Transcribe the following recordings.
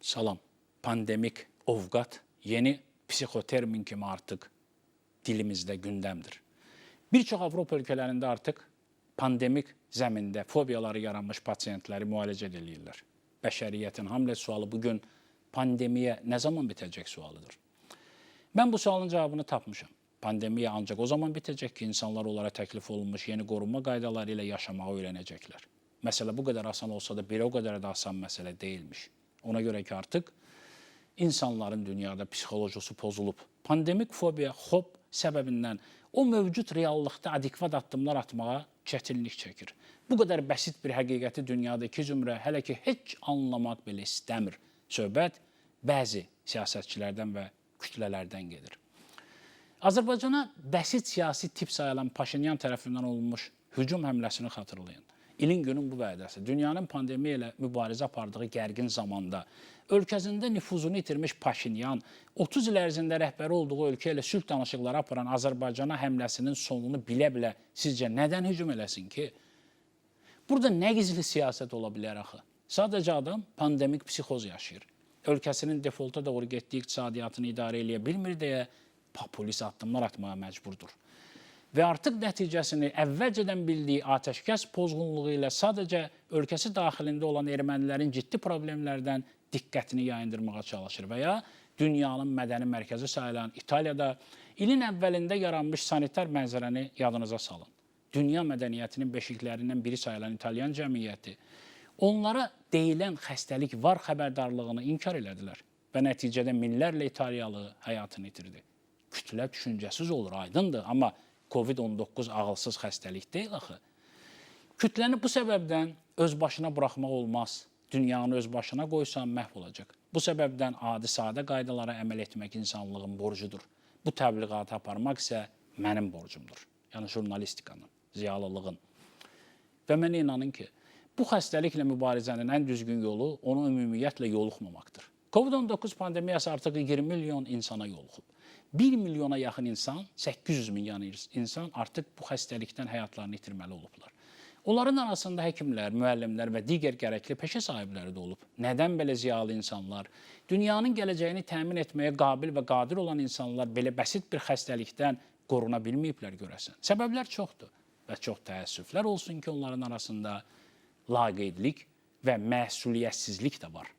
Salam. Pandemik ovqat yeni psixotermin kimi artıq dilimizdə gündəmdir. Bir çox Avropa ölkələrində artıq pandemik zəmində fobiyaları yaranmış pasiyentləri müalicə edirlər. Bəşəriyyətin hamlet sualı bu gün pandemiya nə zaman bitəcək sualıdır. Mən bu sualın cavabını tapmışam. Pandemiya ancaq o zaman bitəcək ki, insanlar onlara təklif olunmuş yeni qorunma qaydaları ilə yaşamağı öyrənəcəklər. Məsələ bu qədər asan olsa da bir o qədər də asan məsələ deyilmiş. Ona görə ki, artıq insanların dünyada psixolojisi pozulub. Pandemik fobiya xob səbəbindən o mövcud reallıqda adekvat addımlar atmağa çətinlik çəkir. Bu qədər bəsit bir həqiqəti dünyada iki zümrə hələ ki heç anlamaq belə istəmir. Söhbət bəzi siyasətçilərdən və kütlələrdən gedir. Azərbaycana bəsit siyasi tip sayılan Paşinyan tərəfindən olunmuş hücum həmləsini xatırlayın. İlin günün bu vədəsi dünyanın pandemiya ilə mübarizə apardığı gərgin zamanda ölkəsində nüfuzunu itirmiş Paşinyan 30 il ərzində rəhbəri olduğu ölkə ilə sülh danışıqları aparan Azərbaycana həmləsinin sonunu bilə-bilə sizcə nədən hücum eləsin ki? Burada nə gizli siyasət ola bilər axı? Sadəcə adam pandemik psixoz yaşayır. Ölkəsinin defolta doğru getdiyi iqtisadiyyatını idarə eləyə bilmir deyə populist addımlar atmağa məcburdur. Və artıq nəticəsini əvvəlcədən bildiyi atəşkəs pozğunluğu ilə sadəcə ölkəsi daxilində olan ermənilərin ciddi problemlərdən diqqətini yayındırmağa çalışır və ya dünyanın mədəni mərkəzi sayılan İtaliyada ilin əvvəlində yaranmış sanitar mənzərəni yadınıza salın. Dünya mədəniyyətinin beşiklərindən biri sayılan İtalyan cəmiyyəti onlara deyilən xəstəlik var xəbərdarlığını inkar elədilər və nəticədə minlərlə İtaliyalı həyatını itirdi. Kütlə düşüncəsiz olur, aydındır, amma COVID-19 ağılsız xəstəlik deyil axı. Kütləni bu səbəbdən öz başına buraxmaq olmaz. Dünyanı öz başına qoysan məhv olacaq. Bu səbəbdən adi sadə qaydalara əməl etmək insanlığın borcudur. Bu təbliğatı aparmaq isə mənim borcumdur. Yəni jurnalistikanın, ziyalılığın. Və mənə inanın ki, bu xəstəliklə mübarizənin ən düzgün yolu onu ümumiyyətlə yoluxmamaqdır. COVID-19 pandemiyası artıq 20 milyon insana yoluxub. 1 milyona yaxın insan, 800 min yəni insan artıq bu xəstəlikdən həyatlarını itirməli olublar. Onların arasında həkimlər, müəllimlər və digər gərəkli peşə sahibləri də olub. Nədən belə ziyalı insanlar, dünyanın gələcəyini təmin etməyə qabil və qadir olan insanlar belə bəsit bir xəstəlikdən qoruna bilməyiblər görəsən. Səbəblər çoxdur və çox təəssüflər olsun ki, onların arasında laqeydlik və məsuliyyətsizlik də var.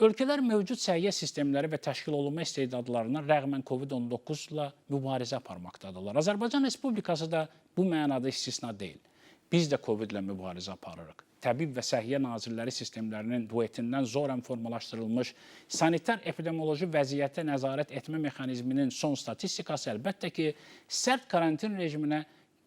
Ölkələr mövcud səhiyyə sistemləri və təşkil olunma istedadlarına rəğmən COVID-19 ilə mübarizə aparmaqdadırlar. Azərbaycan Respublikası da bu mənada istisna deyil. Biz də COVID ilə mübarizə aparırıq. Təbib və Səhiyyə Nazirləri sistemlərinin duetindən zorən formalaşdırılmış sanitar epidemioloji vəziyyətə nəzarət etmə mexanizminin son statistikası əlbəttə ki, sərt karantin rejiminə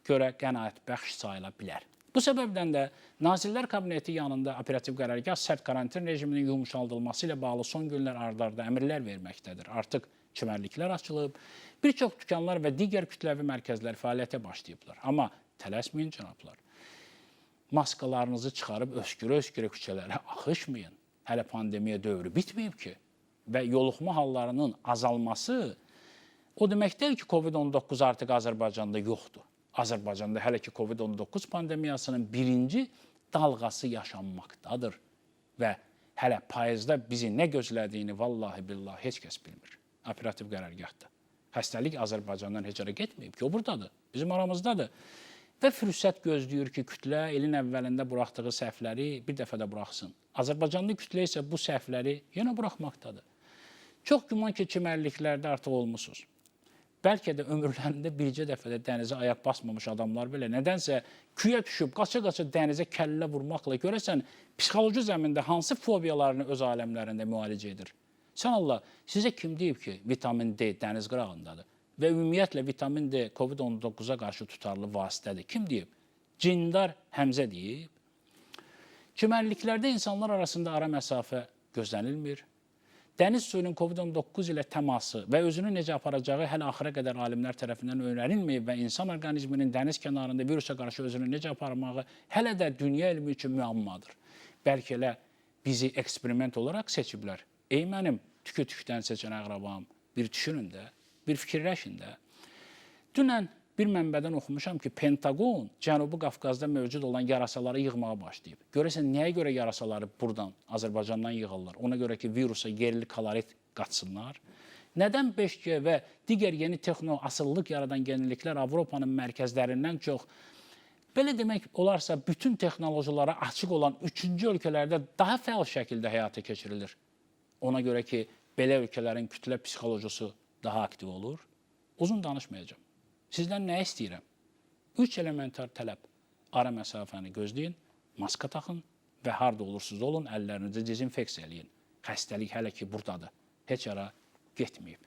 görə qənaətbəxş sayıla bilər. Bu səbəbdən də Nazirlər Kabineti yanında operativ qərargah sərt karantin rejiminin yumuşaldılması ilə bağlı son günlər ardarda əmrlər verməkdədir. Artıq çimərliklər açılıb, bir çox dükanlar və digər kütləvi mərkəzlər fəaliyyətə başlayıblar. Amma tələsməyin cənablar. Maskalarınızı çıxarıb öskürə-öskürə küçələrə axışmayın. Hələ pandemiya dövrü bitməyib ki. Və yoluxma hallarının azalması o demək deyil ki, COVID-19 artıq Azərbaycanda yoxdur. Azərbaycanda hələ ki COVID-19 pandemiyasının birinci dalğası yaşanmaqdadır və hələ payızda bizi nə gözlədiyini vallahi billahi heç kəs bilmir. Operativ qərargahda. Xəstəlik Azərbaycandan heç yerə getməyib ki, o burdadır, bizim aramızdadır. Və fürsət gözləyir ki, kütlə ilin əvvəlində buraxdığı səhvləri bir dəfə də buraxsın. Azərbaycanlı kütlə isə bu səhvləri yenə buraxmaqdadır. Çox güman ki, çimərliklərdə artıq olmusunuz. Bəlkə də ömürlərində bircə dəfə də dənizə ayaq basmamış adamlar belə nədənsə küyə düşüb, qaça-qaça dənizə kəllə vurmaqla görəsən psixoloji zəmində hansı fobiyalarını öz aləmlərində müalicə edir? Sən Allah, sizə kim deyib ki, vitamin D dəniz qırağındadır və ümumiyyətlə vitamin D COVID-19-a qarşı tutarlı vasitədir? Kim deyib? Cindar Həmzə deyib. Çimərliklərdə insanlar arasında ara məsafə gözlənilmir. Dəniz suyunun COVID-19 ilə təması və özünü necə aparacağı hələ axıra qədər alimlər tərəfindən öyrənilməyib və insan orqanizminin dəniz kənarında virusa qarşı özünü necə aparmağı hələ də dünya elmi üçün müəmmadır. Bəlkə elə bizi eksperiment olaraq seçiblər. Ey mənim tükü tükdən seçən əqrabam, bir düşünün də, bir fikirləşin də. Dünən bir mənbədən oxumuşam ki, Pentaqon Cənubi Qafqazda mövcud olan yarasaları yığmağa başlayıb. Görəsən nəyə görə yarasaları buradan, Azərbaycandan yığırlar? Ona görə ki, virusa yerli kolorit qatsınlar. Nədən 5G və digər yeni texno asıllıq yaradan yeniliklər Avropanın mərkəzlərindən çox belə demək olarsa bütün texnologiyalara açıq olan üçüncü ölkələrdə daha fəal şəkildə həyata keçirilir? Ona görə ki, belə ölkələrin kütlə psixologiyası daha aktiv olur. Uzun danışmayacağam. Sizdən nə istəyirəm? Üç elementar tələb. Ara məsafəni gözləyin, maska taxın və harda olursunuz olun, əllərinizi dezinfeksiya eləyin. Xəstəlik hələ ki burdadır. Heç yara getməyib.